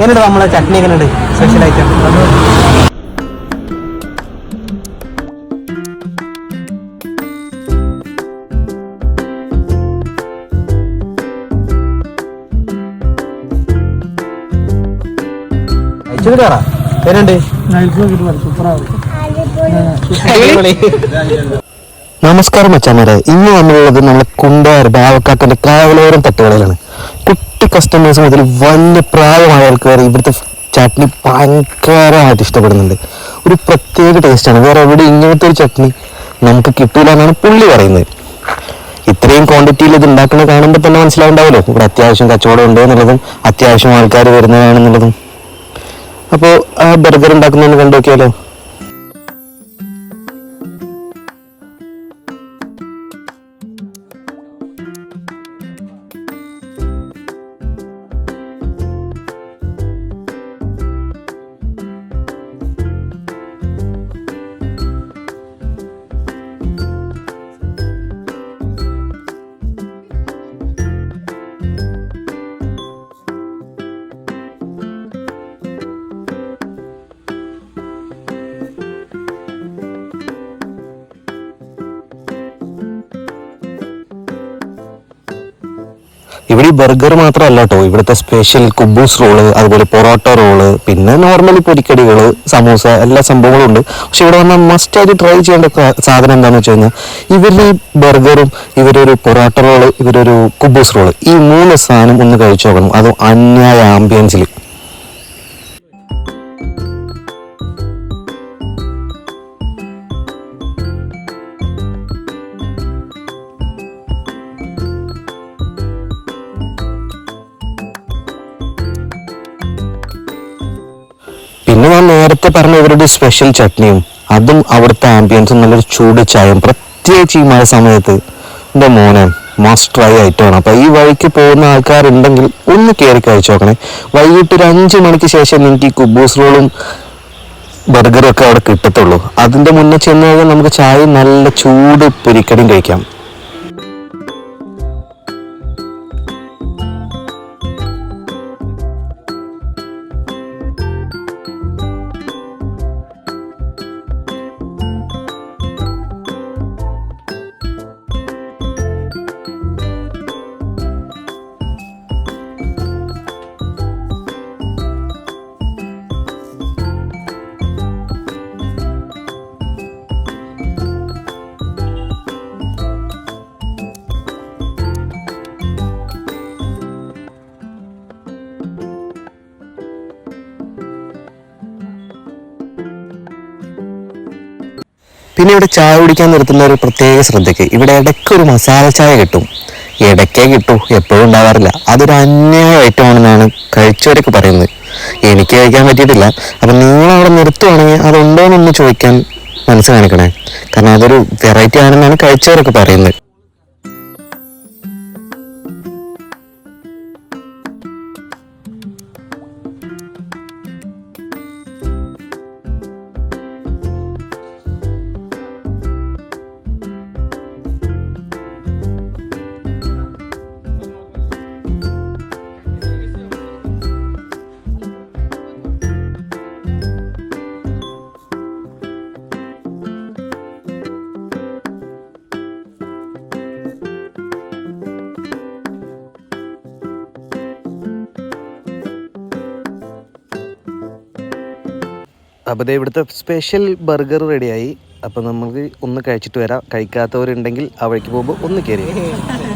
എങ്ങനെയുണ്ട് നമ്മളെ ചട്നി എങ്ങനെയുണ്ട്? Special item. നമസ്കാരം അച്ഛാമാരെ ഇന്ന് നമ്മളുള്ളത് നമ്മളെ കുണ്ടാർ ബാവക്കാട്ടിന്റെ കാവലോരം തട്ടുകടയിലാണ്. കുട്ടി കസ്റ്റമേഴ്സ് മുതൽ വലിയ പ്രായമായ ആൾക്കാർ ഇവിടുത്തെ ചട്നി ഭയങ്കരമായിട്ട് ഇഷ്ടപ്പെടുന്നുണ്ട്. ഒരു പ്രത്യേക ടേസ്റ്റാണ് വേറെ എവിടെ ഇങ്ങനത്തെ ഒരു ചട്നി നമുക്ക് കിട്ടില്ല എന്നാണ് പുള്ളി പറയുന്നത്. ഇത്രയും ക്വാണ്ടിറ്റിയിൽ ഇത് ഉണ്ടാക്കുന്നത് കാണുമ്പോൾ തന്നെ മനസ്സിലാവുണ്ടാവല്ലോ ഇവിടെ അത്യാവശ്യം കച്ചവടം ഉണ്ട് എന്നുള്ളതും അത്യാവശ്യം ആൾക്കാർ വരുന്നതാണെന്നുള്ളതും. അപ്പോൾ ആ ബർഗർ ഉണ്ടാക്കുന്നതെന്ന് കണ്ടു നോക്കിയാലോ? ഇവിടെ ഈ ബർഗർ മാത്രമല്ല കേട്ടോ ഇവിടുത്തെ സ്പെഷ്യൽ കുബൂസ് റോൾ അതുപോലെ പൊറോട്ട റോൾ പിന്നെ നോർമലി പൊരിക്കടികൾ സമൂസ എല്ലാ സംഭവങ്ങളും ഉണ്ട്. പക്ഷെ ഇവിടെ വന്നാൽ മസ്റ്റ് ആയിട്ട് ട്രൈ ചെയ്യേണ്ട സാധനം എന്താണെന്ന് വെച്ച് കഴിഞ്ഞാൽ ഇവരുടെ ഈ ബർഗറും ഇവരൊരു പൊറോട്ട റോൾ ഇവരൊരു കുബൂസ് റോൾ. ഈ മൂന്ന് സാധനം ഒന്ന് കഴിച്ചു നോക്കണം. അതും അന്യായ ആംബിയൻസിൽ നേരത്തെ പറഞ്ഞ ഇവരുടെ സ്പെഷ്യൽ ചട്നിയും അതും അവിടുത്തെ ആംബിയൻസും നല്ലൊരു ചൂട് ചായയും പ്രത്യേകിച്ച് ഈ മഴ സമയത്ത് എന്റെ മോനെ മസ്റ്റ് ട്രൈ ഐറ്റമാണ് അപ്പോൾ ഈ വഴിക്ക് പോകുന്ന ആൾക്കാരുണ്ടെങ്കിൽ ഒന്ന് കയറി കഴിച്ചു നോക്കണേ. വൈകിട്ട് ഒരു അഞ്ച് മണിക്ക് ശേഷം നിങ്ങൾക്ക് ഈ കുബൂസ് റോളും ബർഗറും ഒക്കെ അവിടെ കിട്ടത്തുള്ളൂ. അതിന്റെ മുന്നേ ചെന്ന് കഴിഞ്ഞാൽ നമുക്ക് ചായ നല്ല ചൂട് പൊരിക്കടിയും കഴിക്കാം. പിന്നെ ഇവിടെ ചായ കുടിക്കാൻ നിർത്തുന്ന ഒരു പ്രത്യേക ശ്രദ്ധയ്ക്ക് ഇവിടെ ഇടയ്ക്ക് ഒരു മസാല ചായ കിട്ടും. ഇടയ്ക്കേ കിട്ടൂ എപ്പോഴും ഉണ്ടാവാറില്ല. അതൊരു അന്യായ ഐറ്റം ആണെന്നാണ് കഴിച്ചവരൊക്കെ പറയുന്നത്. എനിക്ക് കഴിക്കാൻ പറ്റിയിട്ടില്ല. അപ്പം നിങ്ങൾ അവിടെ നിർത്തുവാണെങ്കിൽ അതുണ്ടോ എന്നൊന്ന് ചോദിക്കാൻ മനസ്സ് കാണിക്കണേ. കാരണം അതൊരു വെറൈറ്റി ആണെന്നാണ് കഴിച്ചവരൊക്കെ പറയുന്നത്. അപ്പോൾ ദേ ഇവിടുത്തെ സ്പെഷ്യൽ ബർഗർ റെഡിയായി അപ്പോൾ നമുക്ക് ഒന്ന് കഴിച്ചിട്ട് വരാം. കഴിക്കാത്തവരുണ്ടെങ്കിൽ ആ വഴിക്ക് പോകുമ്പോൾ ഒന്ന് കയറി